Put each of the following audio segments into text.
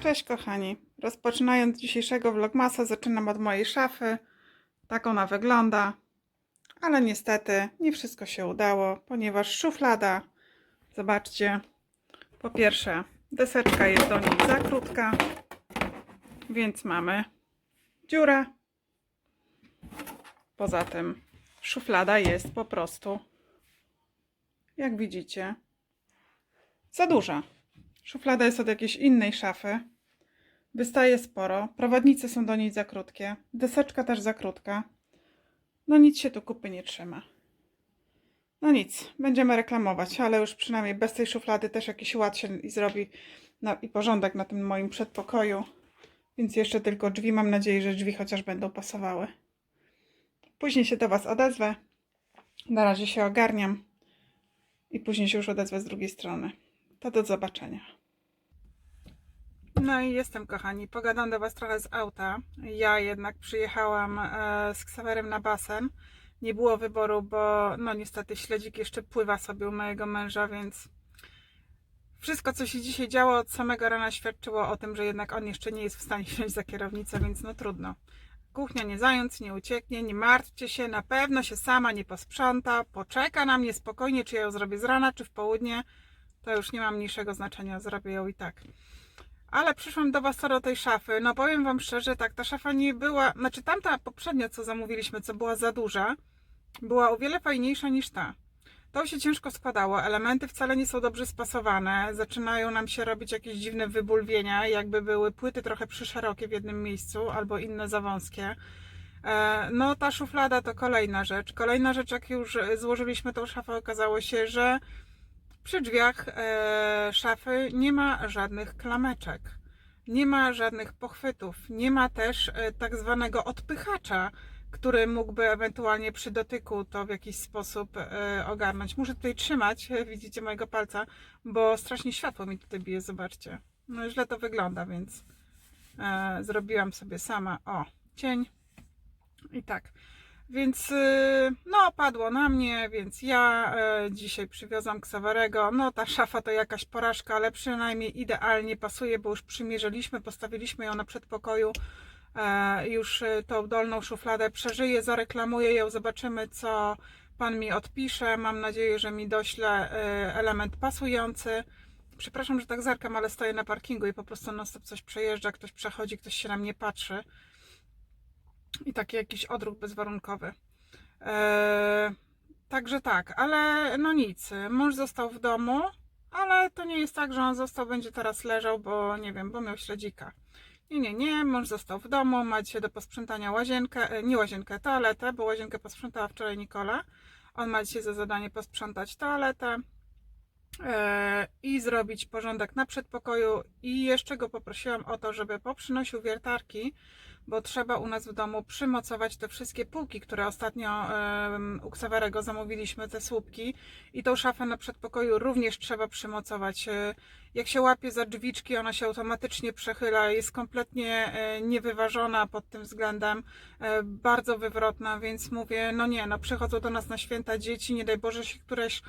Cześć kochani. Rozpoczynając dzisiejszego vlogmasa zaczynam od mojej szafy. Tak ona wygląda. Ale niestety nie wszystko się udało, ponieważ szuflada, zobaczcie, po pierwsze deseczka jest do niej za krótka, więc mamy dziurę. Poza tym szuflada jest po prostu, jak widzicie, za duża. Szuflada jest od jakiejś innej szafy. Wystaje sporo. Prowadnice są do niej za krótkie. Deseczka też za krótka. No nic się tu kupy nie trzyma. No nic, będziemy reklamować, ale już przynajmniej bez tej szuflady też jakiś ład się zrobi no, i porządek na tym moim przedpokoju. Więc jeszcze tylko drzwi, mam nadzieję, że drzwi chociaż będą pasowały. Później się do Was odezwę. Na razie się ogarniam i później się już odezwę z drugiej strony. To do zobaczenia. No i jestem, kochani. Pogadam do Was trochę z auta. Ja jednak przyjechałam e, z Ksawerem na basen. Nie było wyboru, bo no niestety śledzik jeszcze pływa sobie u mojego męża, więc wszystko, co się dzisiaj działo od samego rana świadczyło o tym, że jednak on jeszcze nie jest w stanie wziąć za kierownicę, więc no trudno. Kuchnia nie zając, nie ucieknie, nie martwcie się, na pewno się sama nie posprząta, poczeka na mnie spokojnie, czy ja ją zrobię z rana, czy w południe. To już nie ma mniejszego znaczenia, zrobię ją i tak. Ale przyszłam do Was co do tej szafy. No powiem Wam szczerze, tak, ta szafa nie była, znaczy tamta poprzednia, co zamówiliśmy, co była za duża, była o wiele fajniejsza niż ta. To się ciężko składało, elementy wcale nie są dobrze spasowane, zaczynają nam się robić jakieś dziwne wybulwienia, jakby były płyty trochę przyszerokie w jednym miejscu, albo inne za wąskie. E, No ta szuflada to kolejna rzecz. Kolejna rzecz, jak już złożyliśmy tą szafę, okazało się, że przy drzwiach e, szafy nie ma żadnych klameczek, nie ma żadnych pochwytów, nie ma też e, tak zwanego odpychacza, który mógłby ewentualnie przy dotyku to w jakiś sposób e, ogarnąć. Muszę tutaj trzymać, e, widzicie mojego palca, bo strasznie światło mi tutaj bije, zobaczcie. No źle to wygląda, więc e, zrobiłam sobie sama, o, cień i tak. Więc y, no, padło na mnie, więc ja e, dzisiaj przywiozłam Ksawerego. No, ta szafa to jakaś porażka, ale przynajmniej idealnie pasuje, bo już przymierzyliśmy, postawiliśmy ją na przedpokoju. E, już y, tą dolną szufladę przeżyję, zareklamuję ją, zobaczymy co pan mi odpisze. Mam nadzieję, że mi dośle e, element pasujący. Przepraszam, że tak zerkam, ale stoję na parkingu i po prostu non stop coś przejeżdża, ktoś przechodzi, ktoś się na mnie patrzy i taki jakiś odruch bezwarunkowy. Eee, także tak, ale no nic. Mąż został w domu, ale to nie jest tak, że on został, będzie teraz leżał, bo nie wiem, bo miał śledzika. Nie, nie, nie, mąż został w domu, ma dzisiaj do posprzątania łazienkę, e, nie łazienkę, toaletę, bo łazienkę posprzątała wczoraj Nikola. On ma dzisiaj za zadanie posprzątać toaletę e, i zrobić porządek na przedpokoju i jeszcze go poprosiłam o to, żeby poprzynosił wiertarki, bo trzeba u nas w domu przymocować te wszystkie półki, które ostatnio u Ksawerego zamówiliśmy, te słupki i tą szafę na przedpokoju również trzeba przymocować. E, Jak się łapie za drzwiczki, ona się automatycznie przechyla, jest kompletnie e, niewyważona pod tym względem, e, bardzo wywrotna, więc mówię, no nie, no przychodzą do nas na święta dzieci, nie daj Boże się któreś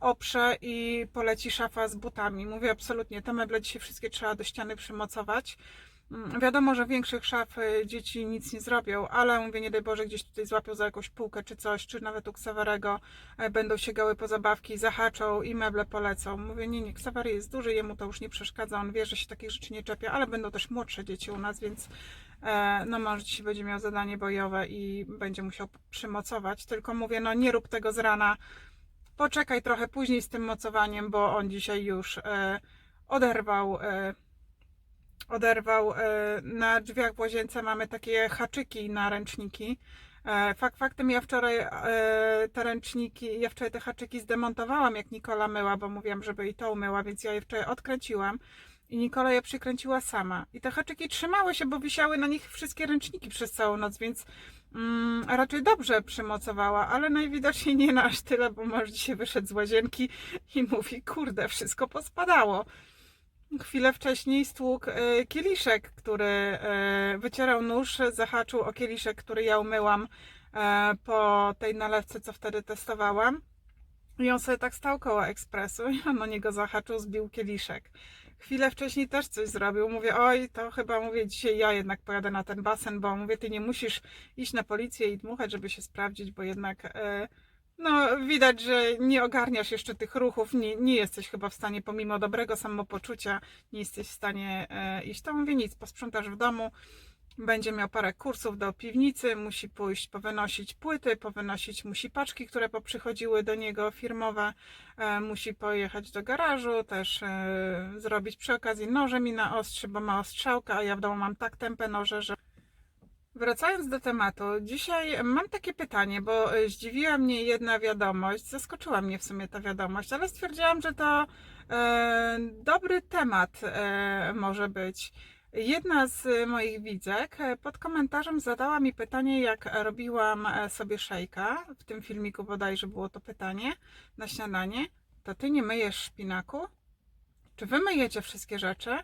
oprze i poleci szafa z butami. Mówię absolutnie, te meble dzisiaj wszystkie trzeba do ściany przymocować. Mm, Wiadomo, że większych szaf y, dzieci nic nie zrobią, ale mówię, nie daj Boże, gdzieś tutaj złapią za jakąś półkę czy coś, czy nawet u Ksawerego e, będą sięgały po zabawki, zahaczą i meble polecą. Mówię, nie, nie, Ksawery jest duży, jemu to już nie przeszkadza, on wie, że się takich rzeczy nie czepia, ale będą też młodsze dzieci u nas, więc e, no mąż dzisiaj będzie miał zadanie bojowe i będzie musiał przymocować, tylko mówię, no nie rób tego z rana, poczekaj trochę później z tym mocowaniem, bo on dzisiaj już e, oderwał oderwał. e, Na drzwiach w łazience mamy takie haczyki na ręczniki. E, Fakt faktem, ja wczoraj e, te ręczniki, ja wczoraj te haczyki zdemontowałam, jak Nikola myła, bo mówiłam, żeby jej to umyła, więc ja je wczoraj odkręciłam i Nikola je przykręciła sama. I te haczyki trzymały się, bo wisiały na nich wszystkie ręczniki przez całą noc, więc mm, raczej dobrze przymocowała, ale najwidoczniej nie na aż tyle, bo mąż dzisiaj wyszedł z łazienki i mówi, kurde, wszystko pospadało. Chwilę wcześniej stłukł e, kieliszek, który e, wycierał nóż, zahaczył o kieliszek, który ja umyłam e, po tej nalewce, co wtedy testowałam. I on sobie tak stał koło ekspresu i on o niego zahaczył, zbił kieliszek. chwilę wcześniej też coś zrobił. Mówię, oj, to chyba mówię, dzisiaj ja jednak pojadę na ten basen, bo mówię, ty nie musisz iść na policję i dmuchać, żeby się sprawdzić, bo jednak e, no widać, że nie ogarniasz jeszcze tych ruchów, nie, nie jesteś chyba w stanie, pomimo dobrego samopoczucia, nie jesteś w stanie e, iść. To mówię, nic, posprzątasz w domu, będzie miał parę kursów do piwnicy, musi pójść powynosić płyty, powynosić musi paczki, które poprzychodziły do niego firmowe, e, musi pojechać do garażu, też e, zrobić przy okazji noże mi na ostrzy, bo ma ostrzałka, a ja w domu mam tak tępe noże, że Wracając do tematu, dzisiaj mam takie pytanie, bo e, zdziwiła mnie jedna wiadomość, zaskoczyła mnie w sumie ta wiadomość, ale stwierdziłam, że to e, dobry temat e, może być. Jedna z moich widzek e, pod komentarzem zadała mi pytanie, jak robiłam e, sobie szejka. W tym filmiku bodajże było to pytanie na śniadanie. To ty nie myjesz szpinaku? Czy wy myjecie wszystkie rzeczy?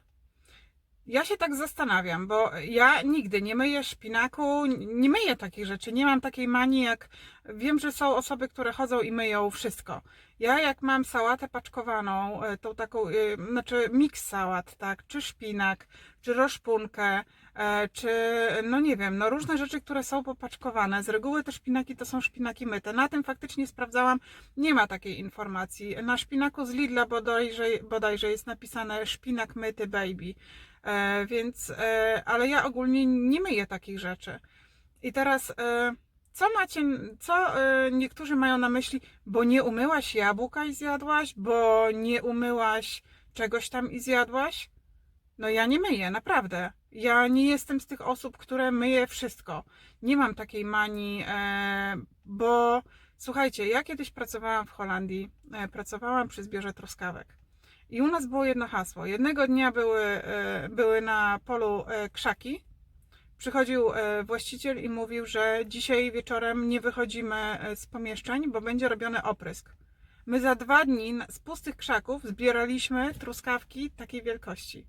Ja się tak zastanawiam, bo ja nigdy nie myję szpinaku, nie myję takich rzeczy. Nie mam takiej manii, jak wiem, że są osoby, które chodzą i myją wszystko. Ja jak mam sałatę paczkowaną, e, tą taką, e, znaczy miks sałat, tak, czy szpinak, czy roszpunkę, e, czy no nie wiem, no różne rzeczy, które są popaczkowane. Z reguły te szpinaki to są szpinaki myte. Na tym faktycznie sprawdzałam, nie ma takiej informacji. Na szpinaku z Lidla bodajże, bodajże jest napisane szpinak myty baby. E, więc, e, ale ja ogólnie nie myję takich rzeczy. I teraz, e, co macie, co niektórzy mają na myśli, bo nie umyłaś jabłka i zjadłaś, bo nie umyłaś czegoś tam i zjadłaś? No ja nie myję, naprawdę. Ja nie jestem z tych osób, które myje wszystko. Nie mam takiej manii, bo słuchajcie, ja kiedyś pracowałam w Holandii, pracowałam przy zbiorze truskawek. I u nas było jedno hasło. Jednego dnia były, e, były na polu e, krzaki. Przychodził e, właściciel i mówił, że dzisiaj wieczorem nie wychodzimy z pomieszczeń, bo będzie robiony oprysk. My za dwa dni z pustych krzaków zbieraliśmy truskawki takiej wielkości.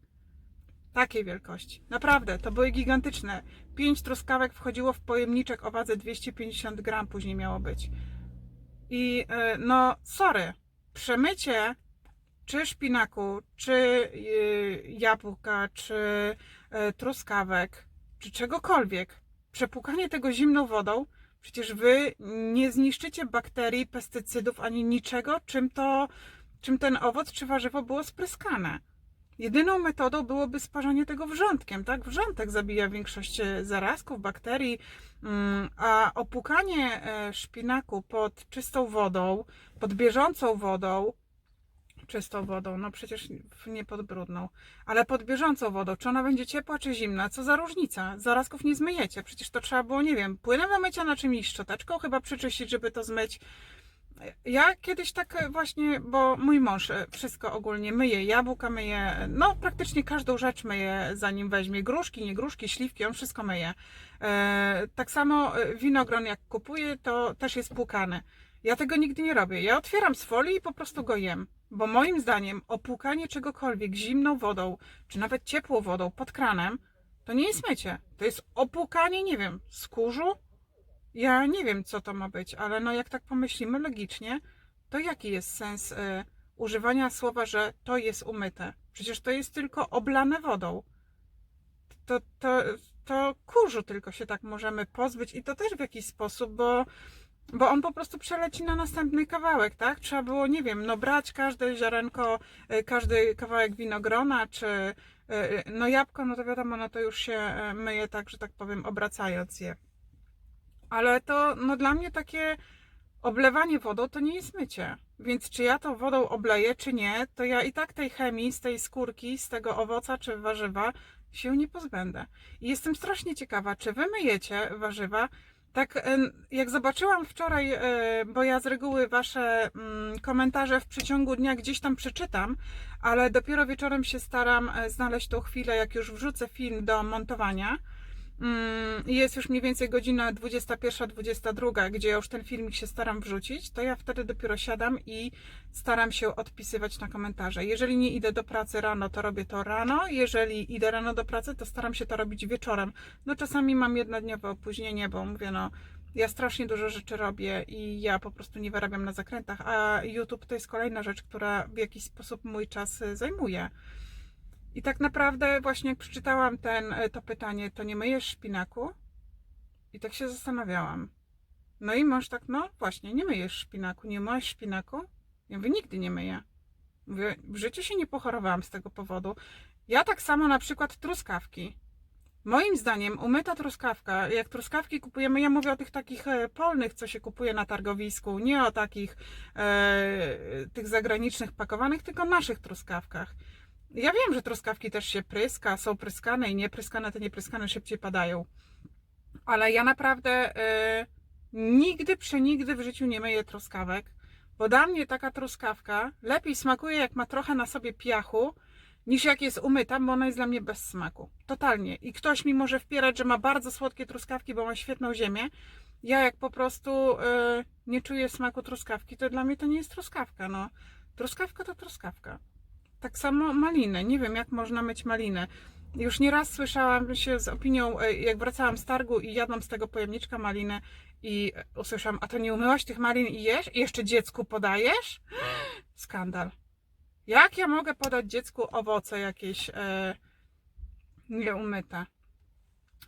Takiej wielkości. Naprawdę, to były gigantyczne. Pięć truskawek wchodziło w pojemniczek o wadze 250 gram, później miało być. I no, sorry, przemycie czy szpinaku, czy y, jabłka, czy e, truskawek, czy czegokolwiek, przepłukanie tego zimną wodą, przecież wy nie zniszczycie bakterii, pestycydów ani niczego, czym to, czym ten owoc czy warzywo było spryskane. Jedyną metodą byłoby sparzenie tego wrzątkiem, tak? Wrzątek zabija większość e, zarazków, bakterii, mm, a opłukanie e, szpinaku pod czystą wodą, pod bieżącą wodą, czystą wodą, no przecież nie pod brudną, ale pod bieżącą wodą. Czy ona będzie ciepła, czy zimna? Co za różnica? Zarazków nie zmyjecie. Przecież to trzeba było, nie wiem, płynem do mycia na czymś, szczoteczką chyba przyczyścić, żeby to zmyć. Ja kiedyś tak właśnie, bo mój mąż wszystko ogólnie myje, jabłka myje, no praktycznie każdą rzecz myje, zanim weźmie gruszki, nie gruszki, śliwki, on wszystko myje. E, tak samo winogron jak kupuje, to też jest płukany. Ja tego nigdy nie robię. Ja otwieram z folii i po prostu go jem. Bo moim zdaniem opłukanie czegokolwiek zimną wodą, czy nawet ciepłą wodą pod kranem, to nie jest mycie. To jest opłukanie, nie wiem, skórzu? Ja nie wiem, co to ma być, ale no jak tak pomyślimy logicznie, to jaki jest sens y, używania słowa, że to jest umyte? Przecież to jest tylko oblane wodą. To, to, to kurzu tylko się tak możemy pozbyć i to też w jakiś sposób, bo bo on po prostu przeleci na następny kawałek, tak? Trzeba było, nie wiem, no brać każde ziarenko, y, każdy kawałek winogrona, czy y, y, no jabłko, no to wiadomo, no to już się myje tak, że tak powiem, obracając je. Ale to, no dla mnie takie oblewanie wodą to nie jest mycie. Więc czy ja to wodą obleję, czy nie, to ja i tak tej chemii, z tej skórki, z tego owoca czy warzywa się nie pozbędę. I jestem strasznie ciekawa, czy wy myjecie warzywa, tak, jak zobaczyłam wczoraj, e, bo ja z reguły Wasze mm, komentarze w przeciągu dnia gdzieś tam przeczytam, ale dopiero wieczorem się staram e, znaleźć tą chwilę, jak już wrzucę film do montowania. Mm, jest już mniej więcej godzina 21-22, gdzie ja już ten filmik się staram wrzucić, to ja wtedy dopiero siadam i staram się odpisywać na komentarze. Jeżeli nie idę do pracy rano, to robię to rano. Jeżeli idę rano do pracy, to staram się to robić wieczorem. No czasami mam jednodniowe opóźnienie, bo mówię, no ja strasznie dużo rzeczy robię i ja po prostu nie wyrabiam na zakrętach, a YouTube to jest kolejna rzecz, która w jakiś sposób mój czas y, zajmuje. I tak naprawdę właśnie jak przeczytałam ten, e, to pytanie, to nie myjesz szpinaku? I tak się zastanawiałam. No i mąż tak, no właśnie, nie myjesz szpinaku, nie myjesz szpinaku? Ja mówię, nigdy nie myję. Mówię, w życiu się nie pochorowałam z tego powodu. Ja tak samo na przykład truskawki. Moim zdaniem umyta truskawka, jak truskawki kupujemy, ja mówię o tych takich e, polnych, co się kupuje na targowisku, nie o takich e, tych zagranicznych pakowanych, tylko naszych truskawkach. Ja wiem, że truskawki też się pryska, są pryskane i niepryskane, te niepryskane szybciej padają. Ale ja naprawdę e, nigdy, przenigdy w życiu nie myję truskawek, bo dla mnie taka truskawka lepiej smakuje, jak ma trochę na sobie piachu, niż jak jest umyta, bo ona jest dla mnie bez smaku. Totalnie. I ktoś mi może wpierać, że ma bardzo słodkie truskawki, bo ma świetną ziemię. Ja jak po prostu e, nie czuję smaku truskawki, to dla mnie to nie jest truskawka. No. Truskawka to truskawka. Tak samo maliny. Nie wiem, jak można myć malinę. Już nieraz słyszałam się z opinią, e, jak wracałam z targu i jadłam z tego pojemniczka maliny i e, usłyszałam, a to nie umyłaś tych malin i jesz? I jeszcze dziecku podajesz? Skandal. Jak ja mogę podać dziecku owoce jakieś e, nieumyte?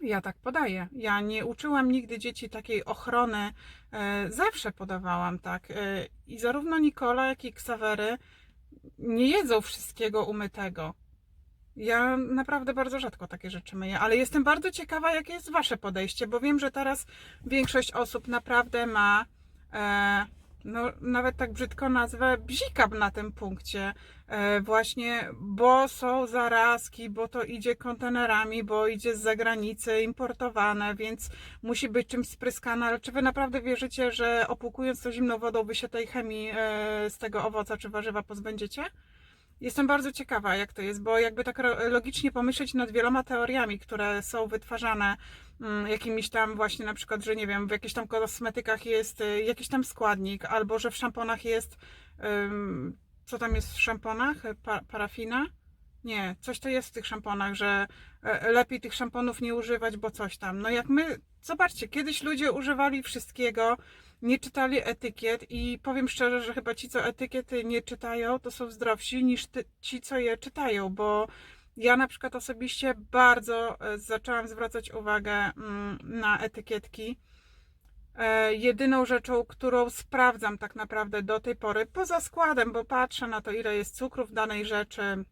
Ja tak podaję. Ja nie uczyłam nigdy dzieci takiej ochrony. E, zawsze podawałam tak. E, I zarówno Nikola, jak i Ksawery nie jedzą wszystkiego umytego. Ja naprawdę bardzo rzadko takie rzeczy myję, ale jestem bardzo ciekawa, jakie jest Wasze podejście, bo wiem, że teraz większość osób naprawdę ma, e, no nawet tak brzydko nazwę, bzikab na tym punkcie. E, właśnie, bo są zarazki, bo to idzie kontenerami, bo idzie z zagranicy, importowane, więc musi być czymś spryskane. Ale czy Wy naprawdę wierzycie, że opłukując to zimną wodą, Wy się tej chemii e, z tego owoca czy warzywa pozbędziecie? Jestem bardzo ciekawa, jak to jest, bo jakby tak logicznie pomyśleć nad wieloma teoriami, które są wytwarzane, mm, jakimiś tam właśnie na przykład, że nie wiem, w jakichś tam kosmetykach jest y, jakiś tam składnik, albo że w szamponach jest, co tam jest w szamponach? Pa- parafina? Nie, coś to jest w tych szamponach, że e, lepiej tych szamponów nie używać, bo coś tam. No jak my, zobaczcie, kiedyś ludzie używali wszystkiego, nie czytali etykiet i powiem szczerze, że chyba ci, co etykiety nie czytają, to są zdrowsi niż ty, ci, co je czytają, bo ja na przykład osobiście bardzo e, zaczęłam zwracać uwagę mm, na etykietki. E, Jedyną rzeczą, którą sprawdzam tak naprawdę do tej pory, poza składem, bo patrzę na to, ile jest cukru w danej rzeczy,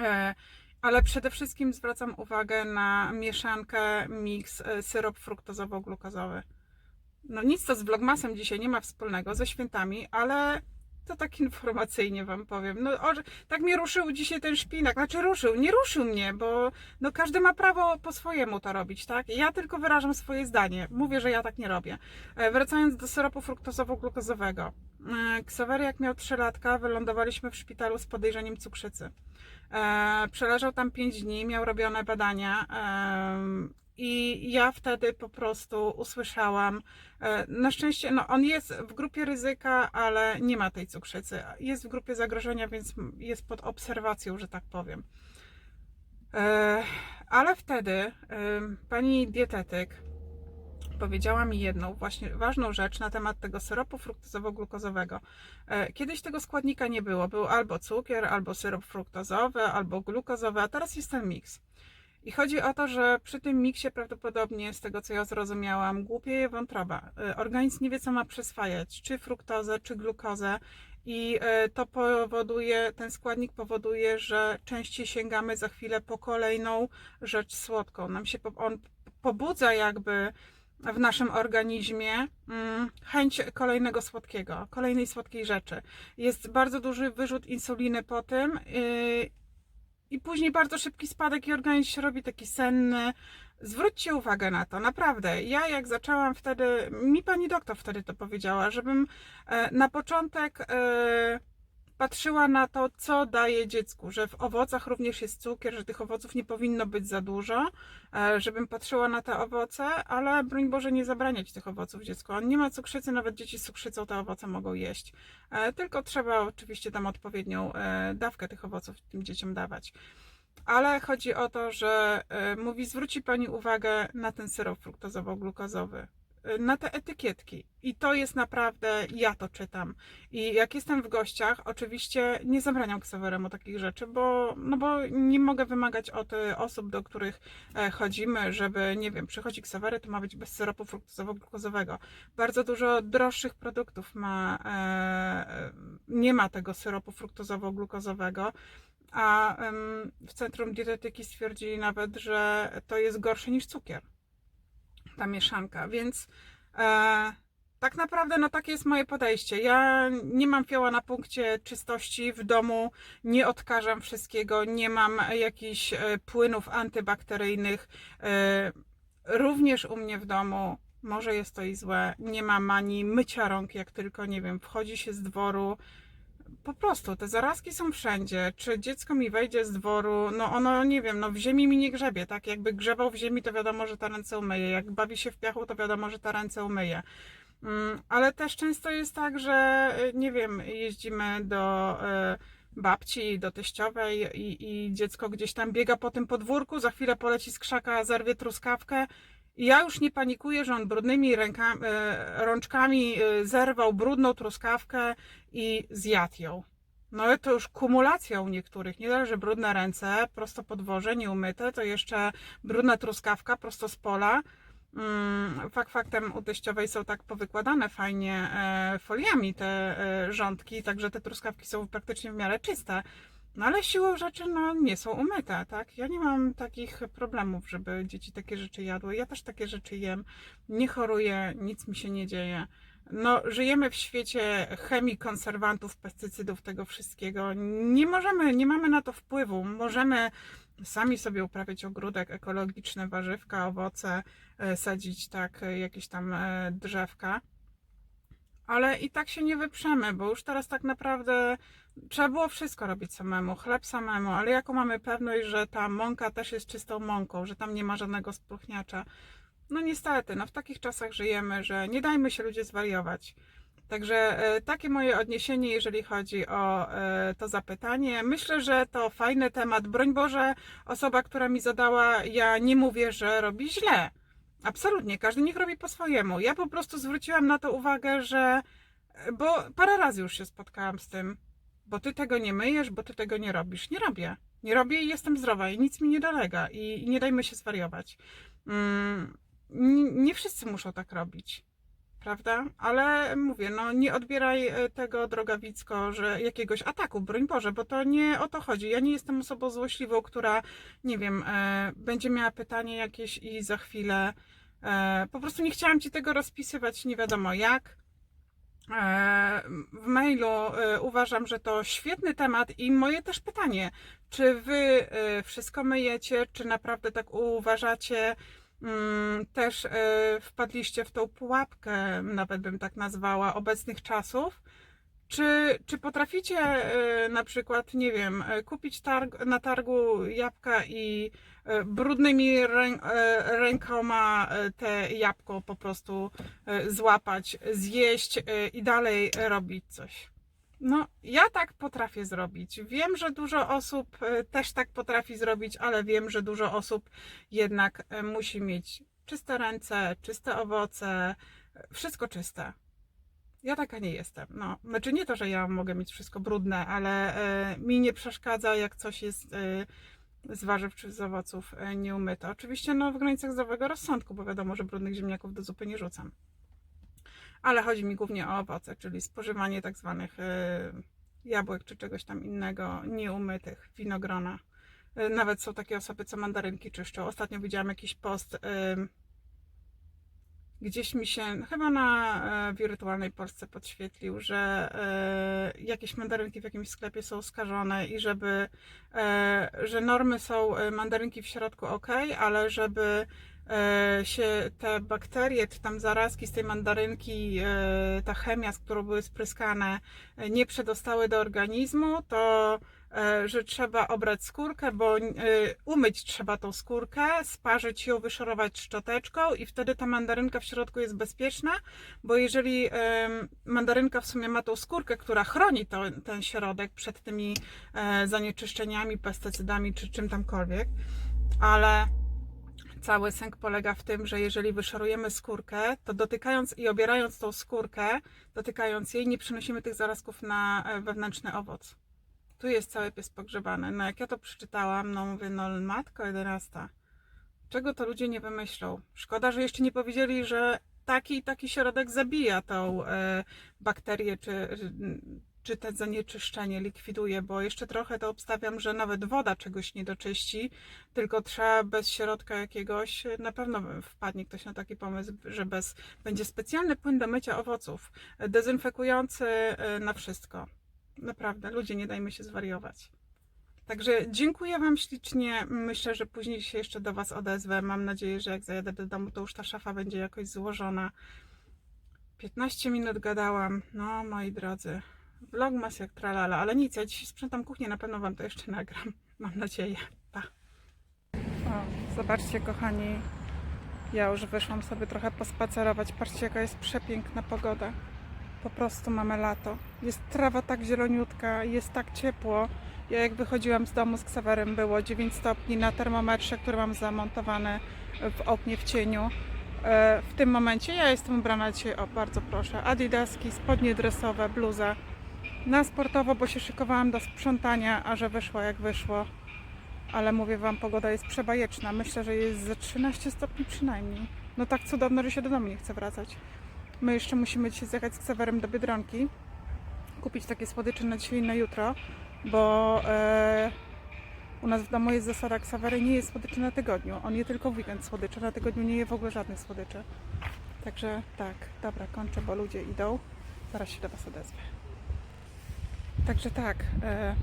e, ale przede wszystkim zwracam uwagę na mieszankę mix e, syrop fruktozowo-glukozowy. No nic to z Vlogmasem dzisiaj nie ma wspólnego, ze świętami, ale to tak informacyjnie Wam powiem. No o, tak mnie ruszył dzisiaj ten szpinak, znaczy ruszył, nie ruszył mnie, bo no każdy ma prawo po swojemu to robić, tak? Ja tylko wyrażam swoje zdanie. Mówię, że ja tak nie robię. E, Wracając do syropu fruktozowo-glukozowego. E, Ksawery jak miał 3 latka, wylądowaliśmy w szpitalu z podejrzeniem cukrzycy. E, Przeleżał tam 5 dni, miał robione badania i ja wtedy po prostu usłyszałam, e, na szczęście, no on jest w grupie ryzyka, ale nie ma tej cukrzycy. Jest w grupie zagrożenia, więc jest pod obserwacją, że tak powiem. E, Ale wtedy em, pani dietetyk powiedziała mi jedną właśnie ważną rzecz na temat tego syropu fruktozowo-glukozowego. E, Kiedyś tego składnika nie było. Był albo cukier, albo syrop fruktozowy, albo glukozowy, a teraz jest ten miks. I chodzi o to, że przy tym miksie prawdopodobnie, z tego co ja zrozumiałam, głupieje wątroba. E, Organizm nie wie, co ma przyswajać, czy fruktozę, czy glukozę. I e, to powoduje, ten składnik powoduje, że częściej sięgamy za chwilę po kolejną rzecz słodką. Nam się on pobudza jakby w naszym organizmie mm, chęć kolejnego słodkiego, kolejnej słodkiej rzeczy. Jest bardzo duży wyrzut insuliny po tym yy, i później bardzo szybki spadek i organizm się robi taki senny. Zwróćcie uwagę na to, naprawdę. Ja jak zaczęłam wtedy, mi pani doktor wtedy to powiedziała, żebym e, na początek e, patrzyła na to, co daje dziecku, że w owocach również jest cukier, że tych owoców nie powinno być za dużo, e, żebym patrzyła na te owoce, ale broń Boże nie zabraniać tych owoców dziecku. On nie ma cukrzycy, nawet dzieci z cukrzycą te owoce mogą jeść. E, Tylko trzeba oczywiście tam odpowiednią e, dawkę tych owoców tym dzieciom dawać. Ale chodzi o to, że mówi, zwróci Pani uwagę na ten syrop fruktozowo-glukozowy. Na te etykietki. I to jest naprawdę, ja to czytam. I jak jestem w gościach, oczywiście nie zabraniam ksaweremu takich rzeczy, bo, no bo nie mogę wymagać od y, osób, do których e, chodzimy, żeby, nie wiem, przychodzi ksawery, to ma być bez syropu fruktozowo-glukozowego. Bardzo dużo droższych produktów ma, e, nie ma tego syropu fruktozowo-glukozowego. A w Centrum Dietetyki stwierdzili nawet, że to jest gorsze niż cukier, ta mieszanka, więc e, tak naprawdę no takie jest moje podejście. Ja nie mam fioła na punkcie czystości w domu, nie odkażam wszystkiego, nie mam jakichś e, płynów antybakteryjnych. E, również u mnie w domu, może jest to i złe, nie mam ani mycia rąk, jak tylko, nie wiem, wchodzi się z dworu, po prostu te zarazki są wszędzie. Czy dziecko mi wejdzie z dworu, no ono nie wiem, no w ziemi mi nie grzebie, tak? Jakby grzebał w ziemi, to wiadomo, że ta ręce umyje. Jak bawi się w piachu, to wiadomo, że ta ręce umyje. Mm, Ale też często jest tak, że y, nie wiem, jeździmy do y, babci, do teściowej i, i dziecko gdzieś tam biega po tym podwórku, za chwilę poleci z krzaka, zerwie truskawkę. Ja już nie panikuję, że on brudnymi rękami, rączkami y, zerwał brudną truskawkę i zjadł ją. No ale to już kumulacja u niektórych. Nie dość, że brudne ręce, prosto podwoże, nieumyte, to jeszcze brudna truskawka prosto z pola. Mm, Fakt faktem u teściowej są tak powykładane fajnie e, foliami te e, rządki, także te truskawki są praktycznie w miarę czyste. No ale siłą rzeczy no, nie są umyte, tak? Ja nie mam takich problemów, żeby dzieci takie rzeczy jadły. Ja też takie rzeczy jem. Nie choruję, nic mi się nie dzieje. No, żyjemy w świecie chemii, konserwantów, pestycydów, tego wszystkiego. Nie możemy, nie mamy na to wpływu. Możemy sami sobie uprawiać ogródek, ekologiczne warzywka, owoce, e, sadzić tak jakieś tam e, drzewka. Ale i tak się nie wyprzemy, bo już teraz tak naprawdę trzeba było wszystko robić samemu, chleb samemu, ale jaką mamy pewność, że ta mąka też jest czystą mąką, że tam nie ma żadnego spróchniacza. No niestety, no w takich czasach żyjemy, że nie dajmy się ludzie zwariować. Także e, takie moje odniesienie, jeżeli chodzi o e, to zapytanie. Myślę, że to fajny temat. Broń Boże, osoba, która mi zadała, ja nie mówię, że robi źle. Absolutnie, każdy niech robi po swojemu. Ja po prostu zwróciłam na to uwagę, że. Bo parę razy już się spotkałam z tym, bo ty tego nie myjesz, bo ty tego nie robisz. Nie robię. Nie robię i jestem zdrowa i nic mi nie dolega i, i nie dajmy się zwariować. Mm, nie, nie wszyscy muszą tak robić prawda? Ale mówię, no nie odbieraj e, tego drogawicko, że jakiegoś ataku, broń Boże, bo to nie o to chodzi. Ja nie jestem osobą złośliwą, która, nie wiem, e, będzie miała pytanie jakieś i za chwilę e, po prostu nie chciałam Ci tego rozpisywać nie wiadomo jak. E, w mailu e, uważam, że to świetny temat i moje też pytanie, czy Wy e, wszystko myjecie, czy naprawdę tak uważacie? Mm, też wpadliście w tą pułapkę, nawet bym tak nazwała, obecnych czasów. Czy, czy potraficie na przykład, nie wiem, kupić targ, na targu jabłka i brudnymi rę, e, rękoma e, te jabłko po prostu e, złapać, zjeść e, i dalej robić coś? No, ja tak potrafię zrobić. Wiem, że dużo osób e, też tak potrafi zrobić, ale wiem, że dużo osób jednak e, musi mieć czyste ręce, czyste owoce, e, wszystko czyste. Ja taka nie jestem. No, znaczy nie to, że ja mogę mieć wszystko brudne, ale e, mi nie przeszkadza, jak coś jest e, z warzyw czy z owoców e, nieumyte. Oczywiście no, w granicach zdrowego rozsądku, bo wiadomo, że brudnych ziemniaków do zupy nie rzucam ale chodzi mi głównie o owoce, czyli spożywanie tak zwanych e, jabłek czy czegoś tam innego, nieumytych, winogrona. E, Nawet są takie osoby, co mandarynki czyszczą. Ostatnio widziałam jakiś post, gdzieś mi się, chyba na wirtualnej Polsce podświetlił, że jakieś mandarynki w jakimś sklepie są skażone i żeby, że normy są mandarynki w środku ok, ale żeby e, się te bakterie, czy tam zarazki z tej mandarynki, e, ta chemia, z którą były spryskane, e, nie przedostały do organizmu, to e, że trzeba obrać skórkę, bo e, umyć trzeba tą skórkę, sparzyć ją, wyszorować szczoteczką i wtedy ta mandarynka w środku jest bezpieczna, bo jeżeli mandarynka w sumie ma tą skórkę, która chroni to, ten środek przed tymi e, zanieczyszczeniami, pestycydami czy czym tamkolwiek, ale Cały sęk polega w tym, że jeżeli wyszorujemy skórkę, to dotykając i obierając tą skórkę, dotykając jej, nie przenosimy tych zarazków na e, wewnętrzny owoc. Tu jest cały pies pogrzebany. No jak ja to przeczytałam, no mówię, no matko jedenasta. Czego to ludzie nie wymyślą? Szkoda, że jeszcze nie powiedzieli, że taki i taki środek zabija tą e, bakterię, czy, czy te zanieczyszczenie likwiduje, bo jeszcze trochę to obstawiam, że nawet woda czegoś nie doczyści, tylko trzeba bez środka jakiegoś, na pewno wpadnie ktoś na taki pomysł, że bez, będzie specjalny płyn do mycia owoców, dezynfekujący e, na wszystko. Naprawdę, ludzie, nie dajmy się zwariować. Także dziękuję Wam ślicznie. Myślę, że później się jeszcze do Was odezwę. Mam nadzieję, że jak zajadę do domu, to już ta szafa będzie jakoś złożona. 15 minut gadałam. No, moi drodzy, vlogmas jak tralala, ale nic, ja dzisiaj sprzątam kuchnię, na pewno Wam to jeszcze nagram. Mam nadzieję. Pa. O, zobaczcie, kochani, ja już wyszłam sobie trochę pospacerować. Patrzcie, jaka jest przepiękna pogoda. Po prostu mamy lato. Jest trawa tak zieloniutka, jest tak ciepło. Ja jak wychodziłam z domu z Ksawerem było 9 stopni na termometrze, który mam zamontowany w oknie w cieniu. E, W tym momencie ja jestem ubrana dzisiaj, o bardzo proszę, adidaski, spodnie dresowe, bluza. Na sportowo, bo się szykowałam do sprzątania, a że wyszło jak wyszło. Ale mówię Wam, pogoda jest przebajeczna. Myślę, że jest ze 13 stopni przynajmniej. No tak cudowno, że się do domu nie chce wracać. My jeszcze musimy dzisiaj zjechać z Ksawerem do Biedronki. Kupić takie słodycze na dzisiaj i na jutro, bo e, u nas w domu jest zasada Ksawery nie jest słodyczy na tygodniu. On je tylko w weekend słodycze, na tygodniu nie je w ogóle żadnych słodyczy. Także tak, dobra, kończę, bo ludzie idą. Zaraz się do Was odezwę. Także tak, e,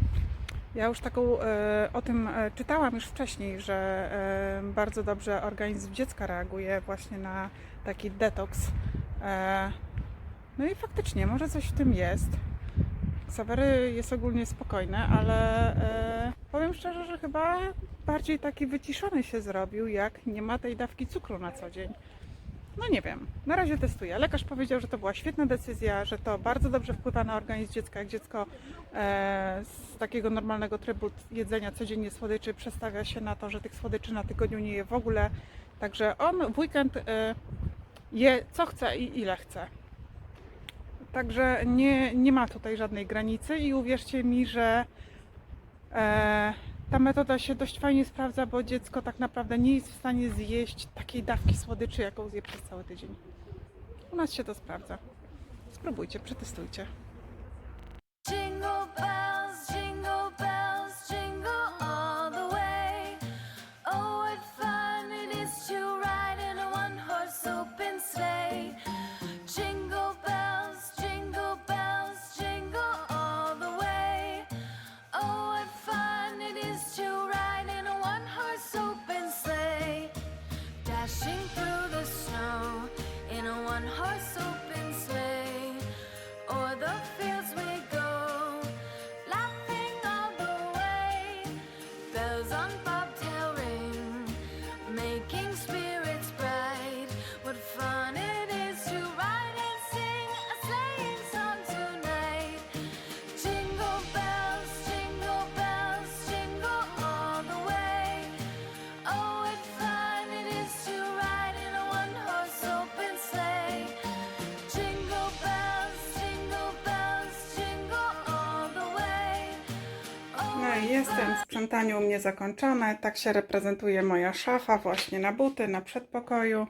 ja już taką e, o tym e, czytałam już wcześniej, że e, bardzo dobrze organizm dziecka reaguje właśnie na taki detoks. E, no i faktycznie, może coś w tym jest. Ksawery jest ogólnie spokojny, ale e, powiem szczerze, że chyba bardziej taki wyciszony się zrobił, jak nie ma tej dawki cukru na co dzień. No nie wiem, na razie testuję. Lekarz powiedział, że to była świetna decyzja, że to bardzo dobrze wpływa na organizm dziecka. Jak dziecko e, z takiego normalnego trybu jedzenia codziennie słodyczy przestawia się na to, że tych słodyczy na tygodniu nie je w ogóle. Także on w weekend je co chce i ile chce. Także nie, nie ma tutaj żadnej granicy i uwierzcie mi, że e, ta metoda się dość fajnie sprawdza, bo dziecko tak naprawdę nie jest w stanie zjeść takiej dawki słodyczy, jaką zje przez cały tydzień. U nas się to sprawdza. Spróbujcie, przetestujcie. Jestem, sprzątanie u mnie zakończone. Tak się reprezentuje moja szafa właśnie na buty, na przedpokoju.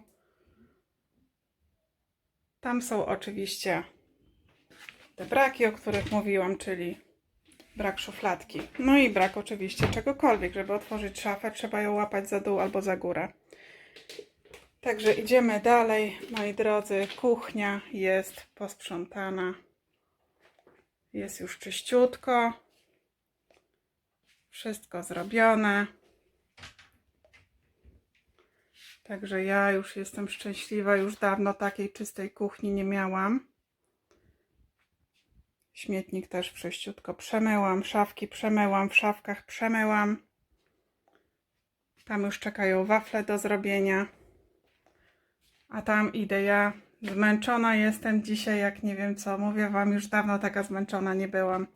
Tam są oczywiście te braki, o których mówiłam, czyli brak szufladki. No i brak oczywiście czegokolwiek. Żeby otworzyć szafę, trzeba ją łapać za dół albo za górę. Także idziemy dalej, moi drodzy. Kuchnia jest posprzątana. Jest już czyściutko. Wszystko zrobione. Także ja już jestem szczęśliwa. Już dawno takiej czystej kuchni nie miałam. Śmietnik też wszyściutko przemyłam. Szafki przemyłam. W szafkach przemyłam. Tam już czekają wafle do zrobienia. A tam idę ja. Zmęczona jestem dzisiaj, jak nie wiem co. Mówię Wam, już dawno taka zmęczona nie byłam.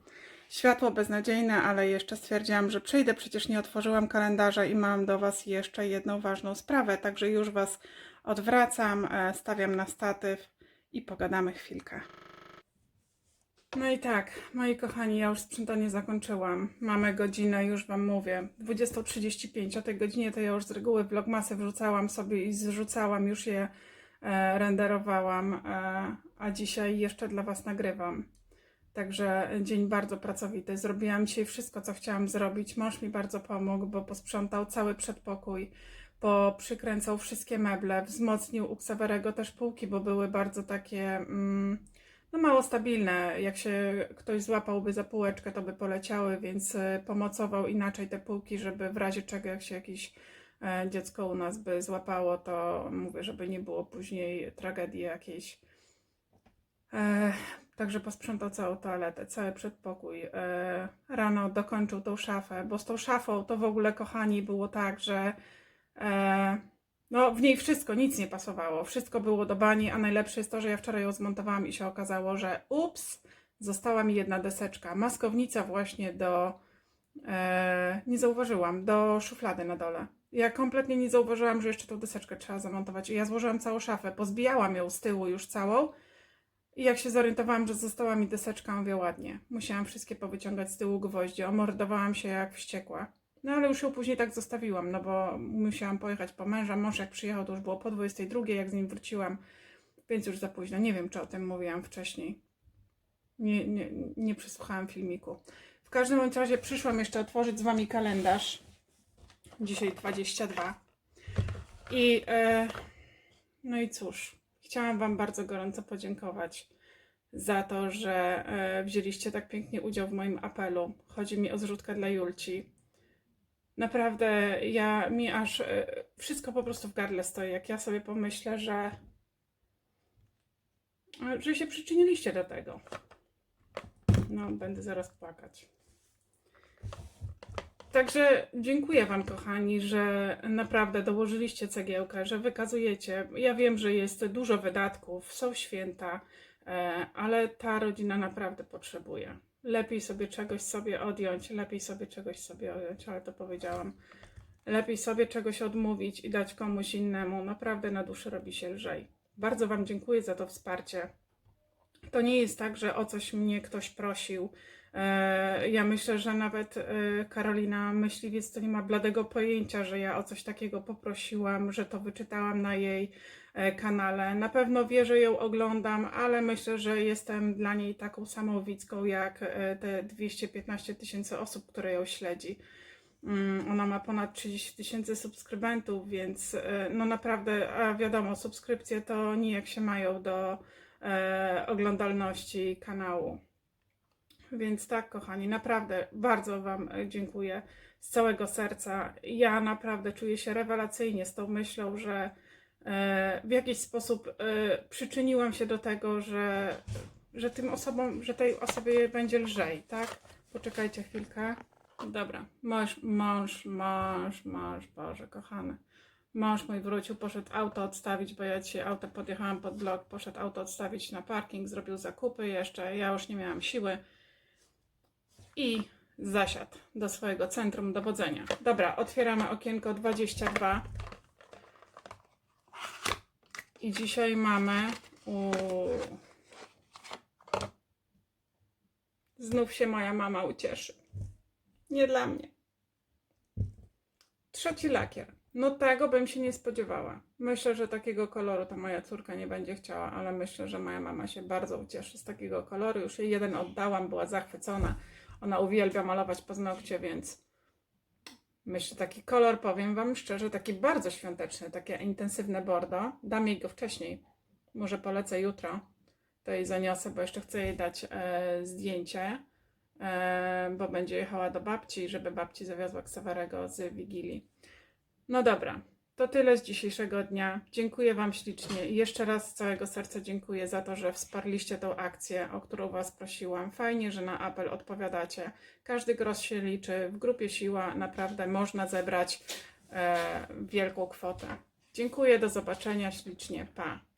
Światło beznadziejne, ale jeszcze stwierdziłam, że przyjdę, przecież nie otworzyłam kalendarza i mam do Was jeszcze jedną ważną sprawę, także już Was odwracam, e, stawiam na statyw i pogadamy chwilkę. No i tak, moi kochani, ja już sprzątanie zakończyłam. Mamy godzinę, już Wam mówię, 20.35. O tej godzinie to ja już z reguły vlogmasy wrzucałam sobie i zrzucałam, już je e, renderowałam, e, a dzisiaj jeszcze dla Was nagrywam. Także dzień bardzo pracowity. Zrobiłam dzisiaj wszystko, co chciałam zrobić. Mąż mi bardzo pomógł, bo posprzątał cały przedpokój, poprzykręcał wszystkie meble, wzmocnił u Ksawerego też półki, bo były bardzo takie mm, no mało stabilne. Jak się ktoś złapałby za półeczkę, to by poleciały, więc y, pomocował inaczej te półki, żeby w razie czego, jak się jakieś e, dziecko u nas by złapało, to mówię, żeby nie było później tragedii jakiejś. E, Także posprzątał całą toaletę, cały przedpokój. E, rano dokończył tą szafę, bo z tą szafą to w ogóle, kochani, było tak, że e, no, w niej wszystko, nic nie pasowało. Wszystko było do bani, a najlepsze jest to, że ja wczoraj ją zmontowałam i się okazało, że ups, została mi jedna deseczka. Maskownica właśnie do. E, nie zauważyłam, do szuflady na dole. Ja kompletnie nie zauważyłam, że jeszcze tą deseczkę trzeba zamontować. I ja złożyłam całą szafę, pozbijałam ją z tyłu już całą. I jak się zorientowałam, że została mi deseczka, mówię ładnie. Musiałam wszystkie powyciągać z tyłu gwoździe. Omordowałam się jak wściekła. No ale już ją później tak zostawiłam, no bo musiałam pojechać po męża. Mąż jak przyjechał, to już było po 22, jak z nim wróciłam, więc już za późno. Nie wiem, czy o tym mówiłam wcześniej. Nie, nie, nie przesłuchałam filmiku. W każdym razie przyszłam jeszcze otworzyć z Wami kalendarz. Dzisiaj 22. I e, no i cóż, chciałam Wam bardzo gorąco podziękować za to, że e, wzięliście tak pięknie udział w moim apelu. Chodzi mi o zrzutkę dla Julci. Naprawdę, ja mi aż e, wszystko po prostu w gardle stoi, jak ja sobie pomyślę, że, e, że się przyczyniliście do tego. No, będę zaraz płakać. Także dziękuję Wam, kochani, że naprawdę dołożyliście cegiełkę, że wykazujecie. Ja wiem, że jest dużo wydatków, są święta, e, ale ta rodzina naprawdę potrzebuje. Lepiej sobie czegoś sobie odjąć, lepiej sobie czegoś sobie odjąć, ale to powiedziałam. Lepiej sobie czegoś odmówić i dać komuś innemu. Naprawdę na duszy robi się lżej. Bardzo Wam dziękuję za to wsparcie. To nie jest tak, że o coś mnie ktoś prosił. E, Ja myślę, że nawet e, Karolina Myśliwiec to nie ma bladego pojęcia, że ja o coś takiego poprosiłam, że to wyczytałam na jej e, kanale. Na pewno wie, że ją oglądam, ale myślę, że jestem dla niej taką samą widzką jak te 215 tysięcy osób, które ją śledzi. Mm, Ona ma ponad 30 tysięcy subskrybentów, więc no naprawdę, a wiadomo, subskrypcje to nijak się mają do oglądalności kanału. Więc tak, kochani, naprawdę bardzo Wam e, dziękuję z całego serca. Ja naprawdę czuję się rewelacyjnie z tą myślą, że e, w jakiś sposób e, przyczyniłam się do tego, że, że tym osobom, że tej osobie będzie lżej, tak? Poczekajcie chwilkę. Dobra, mąż, mąż, mąż, mąż, Boże, kochany. Mąż mój wrócił, poszedł auto odstawić, bo ja dzisiaj auto podjechałam pod blok, poszedł auto odstawić na parking, zrobił zakupy jeszcze, ja już nie miałam siły i zasiadł do swojego centrum dowodzenia. Dobra, otwieramy okienko 22 i dzisiaj mamy u... Znów się moja mama ucieszy. Nie dla mnie. Trzeci lakier. No tego bym się nie spodziewała. Myślę, że takiego koloru to moja córka nie będzie chciała, ale myślę, że moja mama się bardzo ucieszy z takiego koloru. Już jej jeden oddałam, była zachwycona. Ona uwielbia malować paznokcie, więc myślę, taki kolor, powiem Wam szczerze, taki bardzo świąteczny, takie intensywne bordo. Dam jej go wcześniej. Może polecę jutro. To jej zaniosę, bo jeszcze chcę jej dać e, zdjęcie, e, bo będzie jechała do babci, żeby babci zawiozła Ksawerego z Wigilii. No dobra, to tyle z dzisiejszego dnia. Dziękuję Wam ślicznie i jeszcze raz z całego serca dziękuję za to, że wsparliście tą akcję, o którą Was prosiłam. Fajnie, że na apel odpowiadacie. Każdy grosz się liczy. W grupie Siła naprawdę można zebrać e, wielką kwotę. Dziękuję, do zobaczenia ślicznie. Pa!